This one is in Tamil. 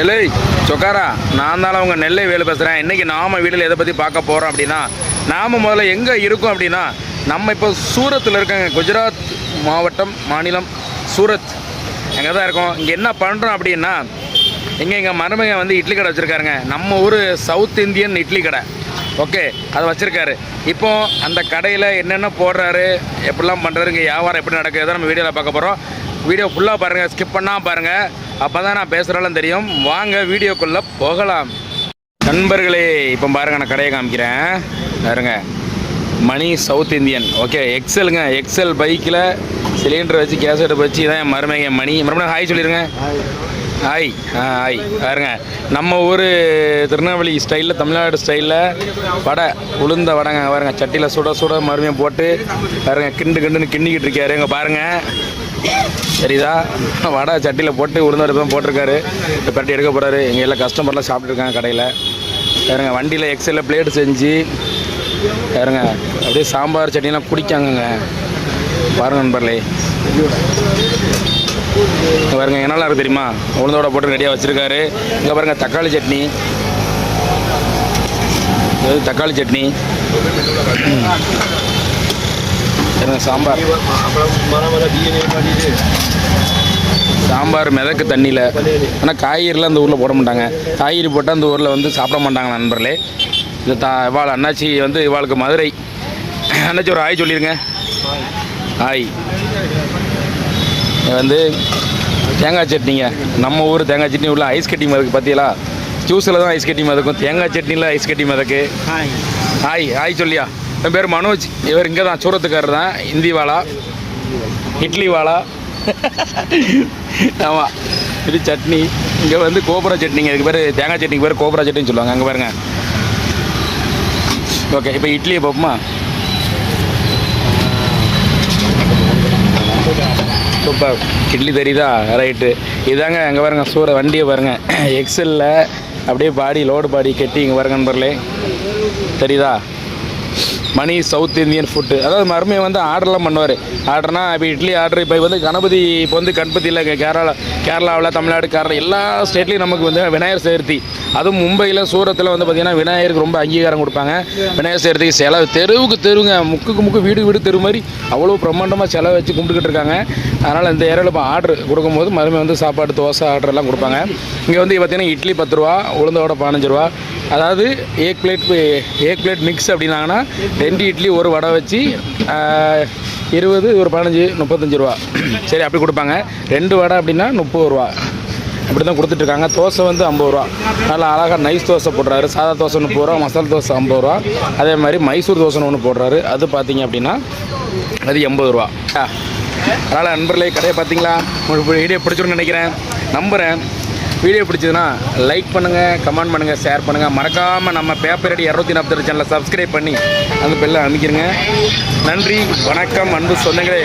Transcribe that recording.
இல்லை சொக்காரா நான் தான் அவங்க நெல்லை வேலை பேசுகிறேன் இன்றைக்கி நாம வீடியில் எதை பற்றி பார்க்க போகிறோம் அப்படின்னா நாம் முதல்ல எங்கே இருக்கோம் அப்படின்னா நம்ம இப்போ சூரத்தில் இருக்கோங்க. குஜராத் மாவட்டம் மாநிலம் சூரத். அங்கே தான் இருக்கோம்? இங்கே என்ன பண்ணுறோம் அப்படின்னா இங்கே எங்கள் மருமக வந்து இட்லி கடை வச்சுருக்காருங்க. நம்ம ஊர் சவுத் இந்தியன் இட்லி கடை. ஓகே அதை வச்சுருக்காரு. இப்போ அந்த கடையில் என்னென்ன போடுறாரு எப்படிலாம் பண்ணுறாரு இங்கே வியாபாரம் எப்படி நடக்குது நம்ம வீடியோவில் பார்க்க போகிறோம் வீடியோ ஃபுல்லாக பாருங்கள் ஸ்கிப் பண்ணால் பாருங்கள் அப்போ தான் நான் பேசுகிறாலும் தெரியும். வாங்க வீடியோக்குள்ளே போகலாம். நண்பர்களே இப்போ பாருங்க நான் கடையை காமிக்கிறேன். பாருங்க மணி சவுத் இந்தியன். ஓகே எக்ஸலுங்க. எக்ஸல் பைக்கில் சிலிண்டர் வச்சு கேஸ் அடுப்பு வச்சு இதான் என் மருமைங்க மணி. மறுபடியும் ஹாய் சொல்லிடுங்க ஹாய் ஆ ஹாய் பாருங்க நம்ம ஊர் திருநெல்வேலி ஸ்டைலில் தமிழ்நாடு ஸ்டைலில் வடை உளுந்த வடைங்க. பாருங்க சட்டியில் சுட சுட மறுபடியும் போட்டு பாருங்க கிண்டு கிண்டுன்னு கிண்டிக்கிட்டு இருக்காரு. இங்கே பாருங்கள் சரிதா வடை சட்டியில் போட்டு உளுந்த தான் போட்டிருக்காரு. இப்போ பரட்டி எடுக்க போகிறாரு எங்கள் எல்லாம் கஸ்டமர்லாம் சாப்பிட்ருக்காங்க கடையில். வேறுங்க வண்டியில் எக்ஸலில் பிளேட் செஞ்சு வேறுங்க அப்படியே சாம்பார் சட்னிலாம் குடிக்காங்கங்க. பாருங்க நண்பர்களே. இங்கே பாருங்க என்னெல்லாம் இருக்குது தெரியுமா? உளுந்தோட போட்டு ரெடியாக வச்சுருக்காரு. இங்கே பாருங்க தக்காளி சட்னி. இது தக்காளி சட்னி. சாம்பார். சாம்பார் மிதக்கு தண்ணியில். ஆனால் காய்கறிலாம் அந்த ஊரில் போட மாட்டாங்க. காய்கறி போட்டால் அந்த ஊரில் வந்து சாப்பிட மாட்டாங்க நண்பர்களே. இது தா இவாள் அண்ணாச்சி வந்து இவாளுக்கு மதுரை. அண்ணாச்சி ஒரு ஆய் சொல்லிடுங்க ஆய். வந்து தேங்காய் சட்னிங்க. நம்ம ஊர் தேங்காய் சட்னி உள்ள ஐஸ் கட்டி மதக்கு பார்த்தீங்களா ஜூஸில் தான் ஐஸ் கட்டி மதக்கும். தேங்காய் சட்னியில் ஐஸ் கட்டி மதக்கு. ஹாய் ஹாய் சொல்லியா? என் பேர் மனோஜ். இவர் இங்கே தான் சூரத்துக்காரர் தான். இந்தி வாழா இட்லி வாழா ஆமாம் இது சட்னி. இங்கே வந்து கோபுரா சட்னிங்க இதுக்கு பேர் தேங்காய் சட்னிக்கு பேர் கோபுரா சட்னின்னு சொல்லுவாங்க. அங்கே பாருங்க. ஓகே இப்போ இட்லியை பார்ப்போமா சூப்பர். இட்லி தெரியுதா? ரைட்டு. இதாங்க அங்கே பாருங்க சூற வண்டியை பாருங்க. எக்ஸலில் அப்படியே பாடி லோடு பாடி கட்டி இங்கே பாருங்க நண்பர்களே. தெரியுதா? மணி சவுத் இந்தியன் ஃபுட்டு அதாவது மறுமையை வந்து ஆர்டர்லாம் பண்ணுவார். ஆர்டர்னா இப்போ இட்லி ஆர்டர் இப்போ வந்து கணபதி இப்போ வந்து கணபதியில் கேரளா கேரளாவில் தமிழ்நாடு கேரளா எல்லா ஸ்டேட்லேயும் நமக்கு வந்து விநாயகர் சதுர்த்தி. அதுவும் மும்பையில் சூரத்தில் வந்து பார்த்திங்கன்னா விநாயகருக்கு ரொம்ப அங்கீகாரம் கொடுப்பாங்க. விநாயகர் சதுர்த்திக்கு செலவு தெருவுக்கு தெருவுங்க முக்குக்கு முக்கு வீடு வீடு தெரு மாதிரி அவ்வளோ பிரம்மாண்டமாக செலவு வச்சு கும்பிட்டுக்கிட்டு இருக்காங்க. அதனால் இந்த ஏரியாவில் இப்போ ஆர்டர் கொடுக்கும்போது மறுமை வந்து சாப்பாடு தோசை ஆர்டர் எல்லாம் கொடுப்பாங்க. இங்கே வந்து பார்த்தீங்கன்னா இட்லி பத்து ரூபா உளுந்தோட பதினஞ்சு ரூபா. அதாவது ஏக் பிளேட் ஏக் பிளேட் மிக்ஸ் அப்படின்னாங்கன்னா ரெண்டு இட்லி ஒரு வடை வச்சு இருபது ஒரு பதினஞ்சு முப்பத்தஞ்சு ரூபா. சரி அப்படி கொடுப்பாங்க. ரெண்டு வடை அப்படின்னா முப்பது ரூபா. அப்படி தான் கொடுத்துட்ருக்காங்க. தோசை வந்து ஐம்பது ரூபா. நல்லா அழகாக நைஸ் தோசை போடுறாரு. சாதா தோசை ஒன்று ரூபா மசாலா தோசை ஐம்பது ரூபா. அதே மாதிரி மைசூர் தோசைன்னு ஒன்று போடுறாரு. அது பார்த்தீங்க அப்படின்னா அது எண்பது ரூபா. ஆ. அதனால் நண்பர்களே கடையை பார்த்தீங்களா உங்களுக்கு வீடியோ பிடிச்சிருன்னு நினைக்கிறேன். நம்புகிறேன் வீடியோ பிடிச்சதுன்னா லைக் பண்ணுங்கள் கமெண்ட் பண்ணுங்கள் ஷேர் பண்ணுங்கள் மறக்காமல் நம்ம பேப்பர் அடி இரநூத்தி நாற்பத்தெட்டு சேனலை சப்ஸ்கிரைப் பண்ணி அந்த பெல்லை அமைக்கிறங்க நன்றி வணக்கம் அன்பு சொந்தங்களே.